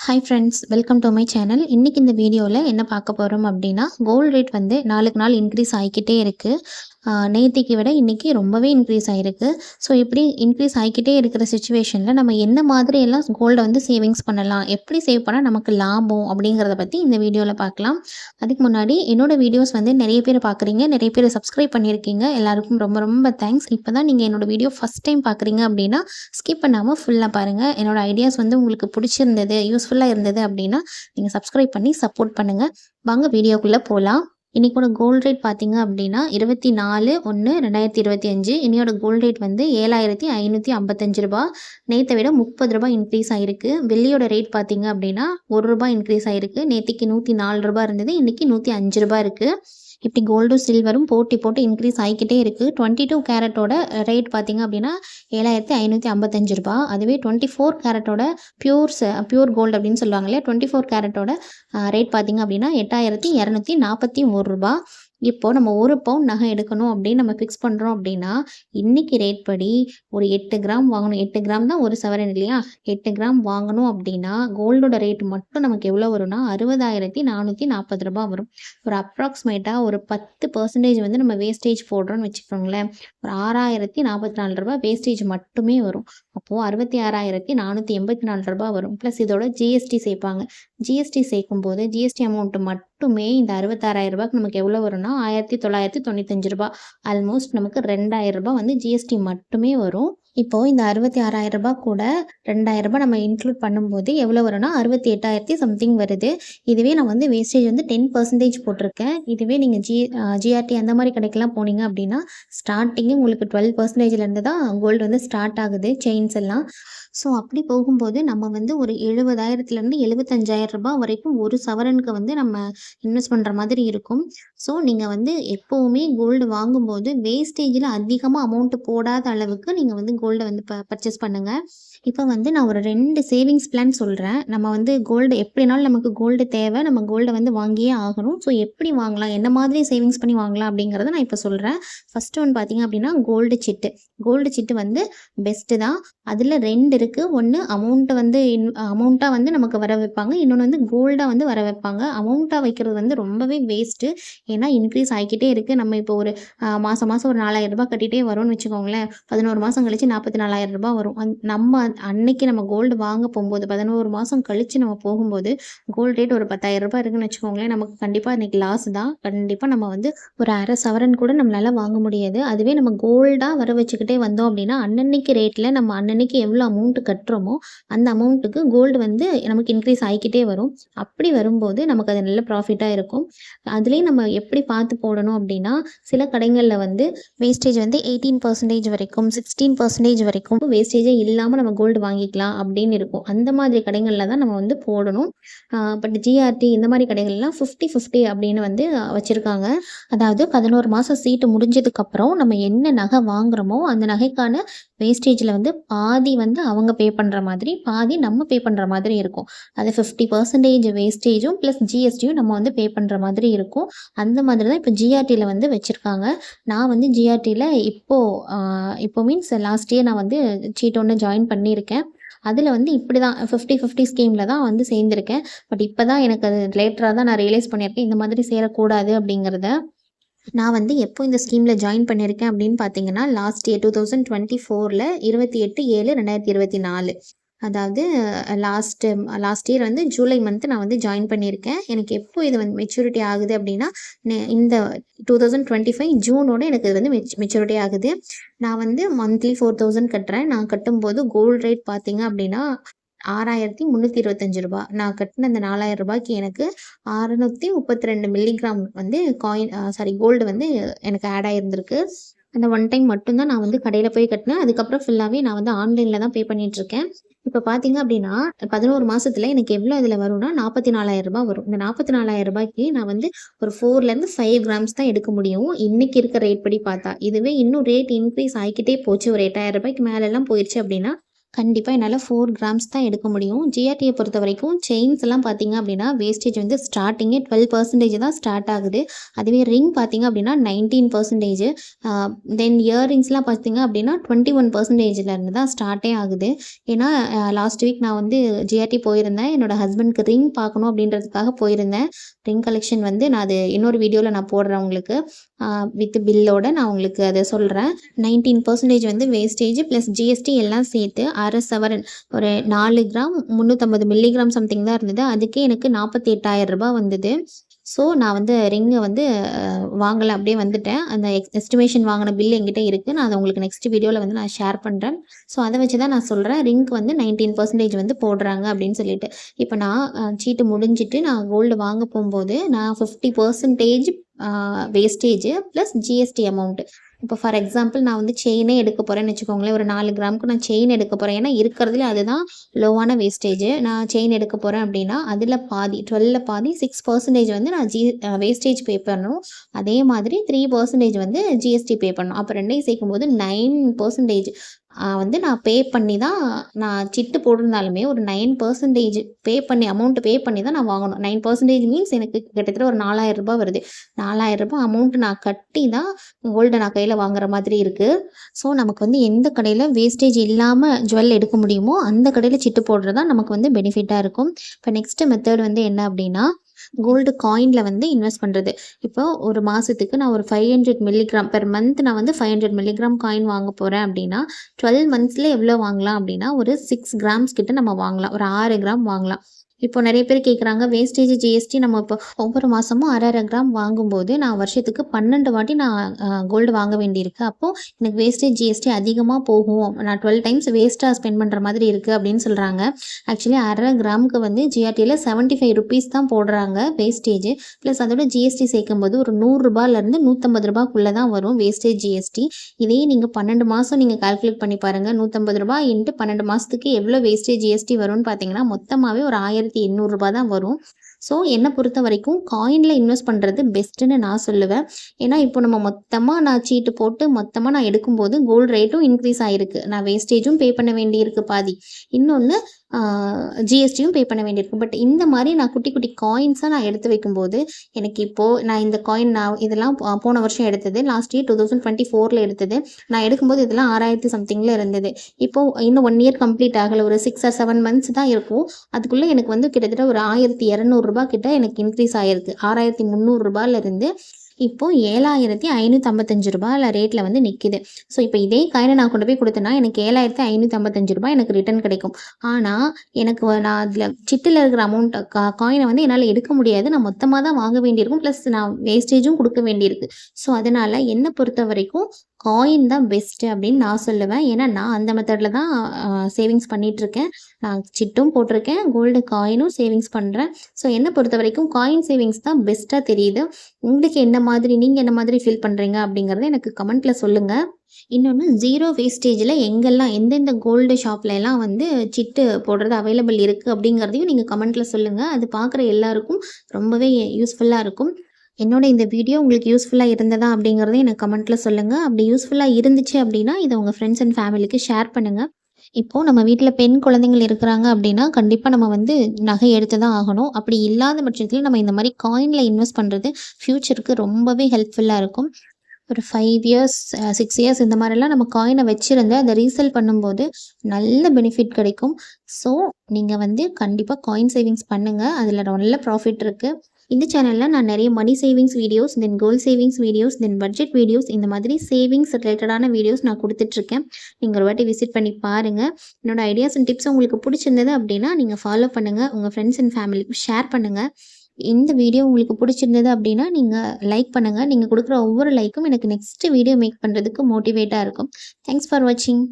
Hi friends welcome to my channel இன்றைக்கி இந்த வீடியோவில் என்ன பார்க்க போகிறோம் அப்படின்னா கோல்டு ரேட் வந்து நாளுக்கு நாள் இன்க்ரீஸ் ஆகிக்கிட்டே இருக்குது நேத்திக்கு விட இன்றைக்கி ரொம்பவே இன்க்ரீஸ் ஆகிருக்கு ஸோ இப்படி இன்க்ரீஸ் ஆகிக்கிட்டே இருக்கிற சுச்சுவேஷனில் நம்ம என்ன மாதிரி எல்லாம் கோல்டை வந்து சேவிங்ஸ் பண்ணலாம்? எப்படி சேவ் பண்ணால் நமக்கு லாபம்? அப்படிங்கிறத பற்றி இந்த வீடியோவில் பார்க்கலாம். அதுக்கு முன்னாடி என்னோடய வீடியோஸ் வந்து நிறைய பேர் பார்க்குறீங்க. நிறைய பேர் சப்ஸ்கிரைப் பண்ணியிருக்கீங்க. எல்லாருக்கும் ரொம்ப ரொம்ப தேங்க்ஸ் இப்போ தான் நீங்கள் என்னோடய வீடியோ ஃபஸ்ட் டைம் பார்க்குறீங்க அப்படின்னா ஸ்கிப் பண்ணாமல் ஃபுல்லாக பாருங்கள் என்னோடய ஐடியாஸ் வந்து உங்களுக்கு பிடிச்சிருந்தது யூஸ்ஃபுல்லாக இருந்தது அப்படின்னா நீங்கள் சப்ஸ்கிரைப் பண்ணி சப்போர்ட் பண்ணுங்கள் வாங்க வீடியோக்குள்ளே போகலாம் இன்றைக்கோட கோல்ட் ரேட் பார்த்தீங்க அப்படின்னா இருபத்தி நாலு ஒன்று ரெண்டாயிரத்தி இருபத்தி அஞ்சு. இன்னையோட கோல்ட் ரேட் வந்து ஏழாயிரத்தி ஐநூற்றி ஐம்பத்தஞ்சு ரூபா நேற்றை விட முப்பது ரூபாய் இன்க்ரீஸ் ஆகிருக்கு வெள்ளியோட ரேட் பார்த்தீங்க அப்படின்னா ஒரு ரூபாய் இன்க்ரீஸ் ஆகிருக்கு நேற்றுக்கு நூற்றி நாலு ரூபாய் இருந்தது. இன்றைக்கி நூற்றி அஞ்சு ரூபாய் இருக்குது இப்படி கோல்டும் சில்வரும் போட்டி போட்டு இன்க்ரீஸ் ஆகிக்கிட்டே இருக்குது டுவெண்ட்டி டூ கேரட்டோட ரேட் பார்த்திங்க அப்படின்னா ஏழாயிரத்தி ஐநூற்றி ஐம்பத்தஞ்சு ரூபா. அதுவே டுவெண்ட்டி ஃபோர் கேரட்டோட பியூர்ஸ் பியூர் கோல்டு அப்படின்னு சொல்லுவாங்க இல்லையா? டுவெண்ட்டி ஃபோர் கேரட்டோட ரேட் பார்த்தீங்க அப்படின்னா எட்டாயிரத்தி இரநூத்தி நாற்பத்தி ஒரு ரூபா. இப்போது நம்ம ஒரு பவுன் நகை எடுக்கணும் அப்படின்னு நம்ம ஃபிக்ஸ் பண்ணுறோம் அப்படின்னா இன்றைக்கி ரேட் படி ஒரு எட்டு கிராம் வாங்கணும். எட்டு கிராம் தான் ஒரு சவரன் இல்லையா? எட்டு கிராம் வாங்கணும் அப்படின்னா கோல்டோட ரேட் மட்டும் நமக்கு எவ்வளோ வரும்னா அறுபதாயிரத்தி நானூற்றி நாற்பது ரூபா வரும். ஒரு அப்ராக்சிமேட்டாக ஒரு பத்து பர்சன்டேஜ் வந்து நம்ம வேஸ்டேஜ் போடுறோன்னு வச்சுக்கோங்களேன். ஒரு ஆறாயிரத்தி நாற்பத்தி நாலு ரூபா வேஸ்டேஜ் மட்டுமே வரும். அப்போது அறுபத்தி ஆறாயிரத்தி நானூற்றி எண்பத்தி நாலு ரூபா வரும். ப்ளஸ் இதோட ஜிஎஸ்டி சேர்ப்பாங்க. ஜிஎஸ்டி சேர்க்கும்போது ஜிஎஸ்டி அமௌண்ட்டு மட்டும் இந்த அறுபத்தாறாயிரம் ரூபாய்க்கு நமக்கு எவ்வளோ வரும்னா ஆயிரத்தி தொள்ளாயிரத்தி தொண்ணூத்தஞ்சு ரூபாய் ஆல்மோஸ்ட் நமக்கு ரெண்டாயிரம் ரூபாய் வந்து ஜிஎஸ்டி மட்டுமே வரும். இப்போது இந்த அறுபத்தி ஆறாயிரம் ரூபாய் கூட ரெண்டாயிரம் ரூபாய் நம்ம இன்க்ளூட் பண்ணும்போது எவ்வளோ வரும்னா அறுபத்தி எட்டாயிரத்தி சம்திங் வருது. இதுவே நான் வந்து வேஸ்டேஜ் வந்து டென் பர்சன்டேஜ் போட்டிருக்கேன். இதுவே நீங்கள் ஜி ஜிஆர்டி அந்த மாதிரி கடைக்கெல்லாம் போனீங்க அப்படின்னா ஸ்டார்டிங்கே உங்களுக்கு டுவெல் பர்சன்டேஜ்லேருந்து தான் கோல்டு வந்து ஸ்டார்ட் ஆகுது செயின்ஸ் எல்லாம். ஸோ அப்படி போகும்போது நம்ம வந்து ஒரு எழுபதாயிரத்துலேருந்து எழுபத்தஞ்சாயிரம் ரூபாய் வரைக்கும் ஒரு சவரனுக்கு வந்து நம்ம இன்வெஸ்ட் பண்ணுற மாதிரி இருக்கும். ஸோ நீங்கள் வந்து எப்போவுமே கோல்டு வாங்கும்போது வேஸ்டேஜில் அதிகமாக அமௌண்ட்டு போடாத அளவுக்கு நீங்கள் வந்து கோல்டை வந்து ப பர்ச்சேஸ் பண்ணுங்கள் இப்போ வந்து நான் ஒரு ரெண்டு சேவிங்ஸ் பிளான் சொல்கிறேன் நம்ம வந்து கோல்டு எப்படினாலும் நமக்கு கோல்டு தேவை. நம்ம கோல்டை வந்து வாங்கியே ஆகணும். ஸோ எப்படி வாங்கலாம்? என்ன மாதிரி சேவிங்ஸ் பண்ணி வாங்கலாம்? அப்படிங்கிறத நான் இப்போ சொல்கிறேன் ஃபஸ்ட்டு ஒன்று பார்த்தீங்க அப்படின்னா கோல்டு சிட்டு கோல்டு சிட்டு வந்து பெஸ்ட்டு தான். அதில் ரெண்டு இருக்குது ஒன்று அமௌண்ட்டை வந்து இன் அமௌண்ட்டாக வந்து நமக்கு வர வைப்பாங்க. இன்னொன்று வந்து கோல்டாக வந்து வர வைப்பாங்க. அமௌண்ட்டாக வைக்கிறது வந்து ரொம்பவே வேஸ்ட்டு ஏன்னா இன்க்ரீஸ் ஆகிக்கிட்டே இருக்குது நம்ம இப்போ ஒரு மாதம் மாதம் ஒரு நாலாயிரம் ரூபாய் கட்டிகிட்டே வரோம்னு வச்சுக்கோங்களேன். பதினோரு மாதம் கழிச்சு நாற்பத்தி நாலாயிரம் ரூபாய் வரும். நம்ம அன்னைக்கு நம்ம கோல்டு வாங்க போகும்போது பதினோரு மாதம் கழித்து நம்ம போகும்போது கோல்டு ரேட் ஒரு பத்தாயிரம் ரூபாய் இருக்குன்னு வச்சுக்கோங்களேன். நமக்கு கண்டிப்பாக இன்றைக்கி லாஸ் தான். கண்டிப்பாக நம்ம வந்து ஒரு அரை சவரன் கூட நம்மளால் வாங்க முடியாது. அதுவே நம்ம கோல்டாக வர வச்சுக்கிட்டே வந்தோம் அப்படின்னா அன்னன்னைக்கு ரேட்டில் நம்ம அன்னன்னைக்கு எவ்வளோ அமௌண்ட் அமௌண்ட் கட்டுறோமோ அந்த அமௌண்ட்டுக்கு கோல்டு வந்து நமக்கு இன்க்ரீஸ் ஆகிக்கிட்டே வரும். அப்படி வரும்போது நமக்கு அது நல்ல ப்ராஃபிட்டாக இருக்கும். அதுலேயும் நம்ம எப்படி பார்த்து போடணும் அப்படின்னா சில கடைகளில் வந்து வேஸ்டேஜ் வந்து எயிட்டீன் பர்சன்டேஜ் வரைக்கும் சிக்ஸ்டீன் பர்சன்டேஜ் வரைக்கும் வேஸ்டேஜே இல்லாமல் நம்ம கோல்டு வாங்கிக்கலாம் அப்படின்னு இருக்கும். அந்த மாதிரி கடைகளில் தான் நம்ம வந்து போடணும். பட் ஜிஆர்டி இந்த மாதிரி கடைகள்லாம் ஃபிஃப்டி ஃபிஃப்டி அப்படின்னு வந்து வச்சுருக்காங்க. அதாவது பதினோரு மாதம் சீட்டு முடிஞ்சதுக்கப்புறம் நம்ம என்ன நகை வாங்குகிறோமோ அந்த நகைக்கான வேஸ்டேஜில் வந்து பாதி வந்து அவங்க அவங்க பே பண்ணுற மாதிரி பாதி நம்ம பே பண்ணுற மாதிரி இருக்கும். அது ஃபிஃப்டி பர்சன்டேஜ் வேஸ்டேஜும் ப்ளஸ் ஜிஎஸ்டியும் நம்ம வந்து பே பண்ணுற மாதிரி இருக்கும். அந்த மாதிரி தான் இப்போ ஜிஆர்டியில் வந்து வச்சுருக்காங்க. நான் வந்து ஜிஆர்டியில் இப்போது இப்போ மீன்ஸ் லாஸ்ட் இயர் நான் வந்து சீட் ஒன்று ஜாயின் பண்ணியிருக்கேன். அதில் வந்து இப்படி தான் ஃபிஃப்டி ஃபிஃப்டி ஸ்கீமில் தான் வந்து சேர்ந்துருக்கேன். பட் இப்போ தான் எனக்கு அது லேட்டராக தான் நான் ரியலைஸ் பண்ணியிருக்கேன். இந்த மாதிரி சேரக்கூடாது அப்படிங்கிறத. நான் வந்து எப்போ இந்த ஸ்கீமில் ஜாயின் பண்ணியிருக்கேன் அப்படின்னு பார்த்தீங்கன்னா last year two thousand twenty ஃபோரில் இருபத்தி எட்டு ஏழு ரெண்டாயிரத்தி இருபத்தி நாலு. அதாவது லாஸ்ட்டு லாஸ்ட் இயர் வந்து ஜூலை மந்த்து நான் வந்து ஜாயின் பண்ணியிருக்கேன் எனக்கு எப்போ இது வந்து மெச்சூரிட்டி ஆகுது அப்படின்னா இந்த டூ தௌசண்ட் டுவெண்ட்டி ஃபைவ் ஜூனோட எனக்கு இது வந்து மெச் மெச்சூரிட்டி ஆகுது. நான் வந்து மந்த்லி ஃபோர் தௌசண்ட் கட்டுறேன். நான் கட்டும்போது கோல்டு ரேட் பார்த்தீங்க அப்படின்னா ஆறாயிரத்தி முந்நூற்றி இருபத்தஞ்சி ரூபா. நான் கட்டின அந்த நாலாயிரம் ரூபாய்க்கு எனக்கு அறநூற்றி முப்பத்தி ரெண்டு மில்லிகிராம் வந்து காயின் சாரி கோல்டு வந்து எனக்கு ஆட் ஆகிருந்திருக்கு அந்த ஒன் டைம் மட்டும்தான் நான் வந்து கடையில் போய் கட்டினேன். அதுக்கப்புறம் ஃபுல்லாகவே நான் வந்து ஆன்லைனில் தான் பே பண்ணிகிட்ருக்கேன் இப்போ பார்த்தீங்க அப்படின்னா பதினோரு மாதத்தில் எனக்கு எவ்வளோ இதில் வரும்னா நாற்பத்தி நாலாயிரம் ரூபாய் வரும். இந்த நாற்பத்தி நாலாயிரம் ரூபாய்க்கு நான் வந்து ஒரு ஃபோர்லேருந்து ஃபைவ் கிராம்ஸ் தான் எடுக்க முடியும். இன்றைக்கி இருக்க ரேட் படி பார்த்தா. இதுவே இன்னும் ரேட் இன்க்ரீஸ் ஆகிக்கிட்டே போச்சு. ஒரு எட்டாயிரம் ரூபாய்க்கு மேலெல்லாம் போயிடுச்சு அப்படின்னா கண்டிப்பாக என்னால் ஃபோர் கிராம்ஸ் தான் எடுக்க முடியும். ஜிஆர்டியை பொறுத்த வரைக்கும் செயின்ஸ் எல்லாம் பார்த்தீங்க அப்படின்னா வேஸ்டேஜ் வந்து ஸ்டார்டிங்கே டுவெல் பர்சன்டேஜ் தான் ஸ்டார்ட் ஆகுது. அதுவே ரிங் பார்த்தீங்க அப்படின்னா நைன்டீன் பர்சன்டேஜ் தென் இயர்ரிங்ஸ்லாம் பார்த்தீங்க அப்படின்னா டுவெண்ட்டி ஒன் பர்சன்டேஜ்லேருந்து தான் ஸ்டார்ட்டே ஆகுது. ஏன்னா லாஸ்ட் வீக் நான் வந்து ஜிஆர்டி போயிருந்தேன். என்னோட ஹஸ்பண்ட்க்கு ரிங் பார்க்கணும் அப்படின்றதுக்காக போயிருந்தேன். ரிங் கலெக்ஷன் வந்து நான் அது இன்னொரு வீடியோவில் நான் போடுறேன் உங்களுக்கு. வித் பில்லோட நான் உங்களுக்கு அதை சொல்கிறேன் நைன்டீன் பர்சன்டேஜ் வந்து வேஸ்டேஜ் ப்ளஸ் ஜிஎஸ்டி எல்லாம் சேர்த்து அரை சவரன் ஒரு நாலு கிராம் முந்நூற்றம்பது மில்லிகிராம் சம்திங் தான் இருந்தது. அதுக்கே எனக்கு நாற்பத்தி எட்டாயிரம் ரூபாய் வந்தது. ஸோ நான் வந்து ரிங்கை வந்து வாங்கலை. அப்படியே வந்துட்டேன். அந்த எக்ஸ் எஸ்டிமேஷன் வாங்கின பில் எங்கிட்ட இருக்குது நான் அதை உங்களுக்கு நெக்ஸ்ட் வீடியோவில் வந்து நான் ஷேர் பண்ணுறேன் ஸோ அதை வச்சு தான் நான் சொல்கிறேன் ரிங்க் வந்து நைன்டீன் பர்சன்டேஜ் வந்து போடுறாங்க அப்படின்னு சொல்லிட்டு. இப்போ நான் சீட்டு முடிஞ்சிட்டு நான் கோல்டு வாங்க போகும்போது நான் fifty percentage wastage plus GST amount இப்போ ஃபார் எக்ஸாம்பிள் நான் வந்து செயினே எடுக்க போகிறேன்னு வச்சுக்கோங்களேன். ஒரு நாலு கிராமுக்கு நான் செயின் எடுக்க போகிறேன் ஏன்னா இருக்கிறதுல அதுதான் லோவான வேஸ்டேஜ் நான் செயின் எடுக்க போகிறேன் அப்படின்னா அதில் பாதி டுவெல்ல பாதி சிக்ஸ் பர்சன்டேஜ் வந்து நான் ஜி வேஸ்டேஜ் பே பண்ணணும். அதே மாதிரி த்ரீ பர்சன்டேஜ் வந்து ஜிஎஸ்டி பே பண்ணணும். அப்போ ரெண்டையும் சேர்க்கும்போது நைன் பர்சன்டேஜ் வந்து நான் பே பண்ணி தான் நான் சிட்டு போட்டிருந்தாலுமே ஒரு நைன் பர்சன்டேஜ் பே பண்ணி அமௌண்ட் பே பண்ணி தான் நான் வாங்கணும். நைன் பர்சன்டேஜ் மீன்ஸ் எனக்கு கிட்டத்தட்ட ஒரு நாலாயிரம் ரூபாய் வருது. நாலாயிரம் ரூபாய் அமௌண்ட் நான் கட்டி தான் கோல்டை நான் கையில் வாங்குற மாதிரி இருக்குது ஸோ நமக்கு வந்து எந்த கடையில் வேஸ்டேஜ் இல்லாமல் ஜுவல் எடுக்க முடியுமோ அந்த கடையில் சிட்டு போடுறது தான் நமக்கு வந்து பெனிஃபிட்டாக இருக்கும். இப்போ நெக்ஸ்ட் மெத்தட் வந்து என்ன அப்படின்னா கோல்டு காயினில் வந்து இன்வெஸ்ட் பண்ணுறது இப்போ ஒரு மாதத்துக்கு நான் ஒரு five hundred milligram per month நான் வந்து ஃபைவ் ஹண்ட்ரட் மில்லிகிராம் காயின் வாங்க போகிறேன் அப்படின்னா டுவெல் மந்த்ஸில் எவ்வளோ வாங்கலாம் அப்படின்னா ஒரு சிக்ஸ் கிராம்ஸ் கிட்ட நம்ம வாங்கலாம். ஒரு ஆறு கிராம் வாங்கலாம். இப்போ நிறைய பேர் கேட்குறாங்க வேஸ்டேஜ் ஜிஎஸ்டி நம்ம இப்போ ஒவ்வொரு மாதமும் அரை அரை கிராம் வாங்கும்போது நான் வருஷத்துக்கு பன்னெண்டு வாட்டி நான் கோல்டு வாங்க வேண்டியிருக்கு. அப்போது எனக்கு வேஸ்டேஜ் ஜிஎஸ்டி அதிகமாக போகும். நான் டுவெல் டைம்ஸ் வேஸ்ட்டாக ஸ்பெண்ட் பண்ணுற மாதிரி இருக்குது அப்படின்னு சொல்கிறாங்க ஆக்சுவலி அரை கிராமுக்கு வந்து ஜிஆர்டியில் செவன்ட்டி ஃபைவ் ருபீஸ் தான் போடுறாங்க வேஸ்டேஜ் ப்ளஸ் அதோட ஜிஎஸ்டி சேர்க்கும்போது ஒரு நூறுரூபாலேருந்து நூற்றம்பது ரூபாய்க்குள்ளே தான் வரும் வேஸ்டேஜ் ஜிஎஸ்டி இதே நீங்கள் பன்னெண்டு மாதம் நீங்கள் கால்குலேட் பண்ணி பாருங்கள் நூற்றம்பது ரூபாய் இன்ட்டு பன்னெண்டு மாதத்துக்கு எவ்வளோ வேஸ்டேஜ் ஜிஎஸ்டி வரும்னு பார்த்தீங்கன்னா மொத்தமாகவே ஒரு ஆயிரத்தி எண்ணூறுரூபா தான் வரும். ஸோ என்னை பொறுத்த வரைக்கும் காயினில் இன்வெஸ்ட் பண்ணுறது பெஸ்ட்டுன்னு நான் சொல்லுவேன். ஏன்னா இப்போ நம்ம மொத்தமாக நான் சீட்டு போட்டு மொத்தமாக நான் எடுக்கும்போது கோல்டு ரேட்டும் இன்க்ரீஸ் ஆகிருக்கு நான் வேஸ்டேஜும் பே பண்ண வேண்டியிருக்கு பாதி. இன்னொன்று ஜிஎஸ்டியும் பே பண்ண வேண்டியிருக்கு. பட் இந்த மாதிரி நான் குட்டி குட்டி காயின்ஸாக நான் எடுத்து வைக்கும்போது எனக்கு இப்போது நான் இந்த காயின் நான் இதெல்லாம் போ- போன வருஷம் எடுத்தது last year two thousand twenty ஃபோரில் எடுத்தது. நான் எடுக்கும்போது இதெல்லாம் ஆறாயிரத்தி சம்திங்கில் இருந்தது. இப்போது இன்னும் ஒன் இயர் கம்ப்ளீட் ஆகலை. ஒரு சிக்ஸ் ஆர் செவன் மந்த்ஸ் தான் இருக்கும். அதுக்குள்ளே எனக்கு வந்து கிட்டத்தட்ட ஒரு ஆயிரத்தி இரநூறு ரூபாய் கிட்ட எனக்கு இன்க்ரீஸ் ஆகிருக்கு ஆறாயிரத்தி முந்நூறுரூபாலேருந்து இப்போது ஏழாயிரத்தி ஐநூற்றி ஐம்பத்தஞ்சு ரூபாயில் ரேட்டில் வந்து நிற்கிது ஸோ இப்போ இதே காயினை நான் கொண்டு போய் கொடுத்தேன்னா எனக்கு ஏழாயிரத்தி ஐநூற்றி ஐம்பத்தஞ்சு ரூபாய் எனக்கு ரிட்டர்ன் கிடைக்கும். ஆனால் எனக்கு நான் அதில் சிட்டில் இருக்கிற அமௌண்ட் கா காயினை வந்து என்னால் எடுக்க முடியாது. நான் மொத்தமாக தான் வாங்க வேண்டியிருக்கும். ப்ளஸ் நான் வேஸ்டேஜும் கொடுக்க வேண்டியிருக்கு. ஸோ அதனால் என்னை பொறுத்த வரைக்கும் காயின் தான் பெஸ்ட்டு அப்படின்னு நான் சொல்லுவேன். ஏன்னா நான் அந்த மெத்தடில் தான் சேவிங்ஸ் பண்ணிகிட்ருக்கேன் நான் சிட்டும் போட்டிருக்கேன். கோல்டு காயினும் சேவிங்ஸ் பண்ணுறேன் ஸோ என்னை பொறுத்த வரைக்கும் காயின் சேவிங்ஸ் தான் பெஸ்ட்டாக தெரியுது. உங்களுக்கு என்ன மாதிரி நீங்கள் என்ன மாதிரி ஃபீல் பண்ணுறீங்க அப்படிங்கிறத எனக்கு கமெண்ட்டில் சொல்லுங்கள் இன்னொன்று ஜீரோ வேஸ்டேஜில் எங்கெல்லாம் எந்தெந்த கோல்டு ஷாப்ல எல்லாம் வந்து சிட்டு போடுறது அவைலபிள் இருக்குது அப்படிங்கிறதையும் நீங்கள் கமெண்ட்டில் சொல்லுங்கள் அது பார்க்குற எல்லாருக்கும் ரொம்பவே யூஸ்ஃபுல்லாக இருக்கும். என்னோட இந்த வீடியோ உங்களுக்கு யூஸ்ஃபுல்லாக இருந்ததா அப்படிங்கிறதையும் எனக்கு கமெண்ட்டில் சொல்லுங்கள் அப்படி யூஸ்ஃபுல்லாக இருந்துச்சு அப்படின்னா இதை உங்கள் ஃப்ரெண்ட்ஸ் அண்ட் ஃபேமிலிக்கு ஷேர் பண்ணுங்கள் இப்போது நம்ம வீட்டில் பெண் குழந்தைங்கள் இருக்கிறாங்க அப்படின்னா கண்டிப்பாக நம்ம வந்து நகை எடுத்து தான் ஆகணும். அப்படி இல்லாத பட்சத்தில் நம்ம இந்த மாதிரி காயினில் இன்வெஸ்ட் பண்ணுறது ஃப்யூச்சருக்கு ரொம்பவே ஹெல்ப்ஃபுல்லாக இருக்கும். ஒரு ஃபைவ் இயர்ஸ் சிக்ஸ் இயர்ஸ் இந்த மாதிரிலாம் நம்ம காயினை வச்சுருந்து அதை ரீசேல் பண்ணும்போது நல்ல பெனிஃபிட் கிடைக்கும். ஸோ நீங்கள் வந்து கண்டிப்பாக காயின் சேவிங்ஸ் பண்ணுங்கள் அதில் நல்ல ப்ராஃபிட் இருக்குது இந்த சேனலில் நான் நிறைய money savings videos then goal savings videos then budget videos இந்த மாதிரி சேவிங்ஸ் ரிலேட்டடான வீடியோஸ் நான் கொடுத்துட்ருக்கேன். நீங்கள் ஒரு வாட்டி விசிட் பண்ணி பாருங்கள் என்னோடய ஐடியாஸ் அண்ட் டிப்ஸ் உங்களுக்கு பிடிச்சிருந்தது அப்படின்னா நீங்கள் ஃபாலோ பண்ணுங்கள் உங்கள் ஃப்ரெண்ட்ஸ் அண்ட் ஃபேமிலிக்கு ஷேர் பண்ணுங்கள் இந்த வீடியோ உங்களுக்கு பிடிச்சிருந்தது அப்படின்னா நீங்கள் லைக் பண்ணுங்கள் நீங்கள் கொடுக்குற ஒவ்வொரு லைக்கும் எனக்கு நெக்ஸ்ட் வீடியோ மேக் பண்ணுறதுக்கு மோட்டிவேட்டாக இருக்கும். தேங்க்ஸ் ஃபார் வாட்சிங்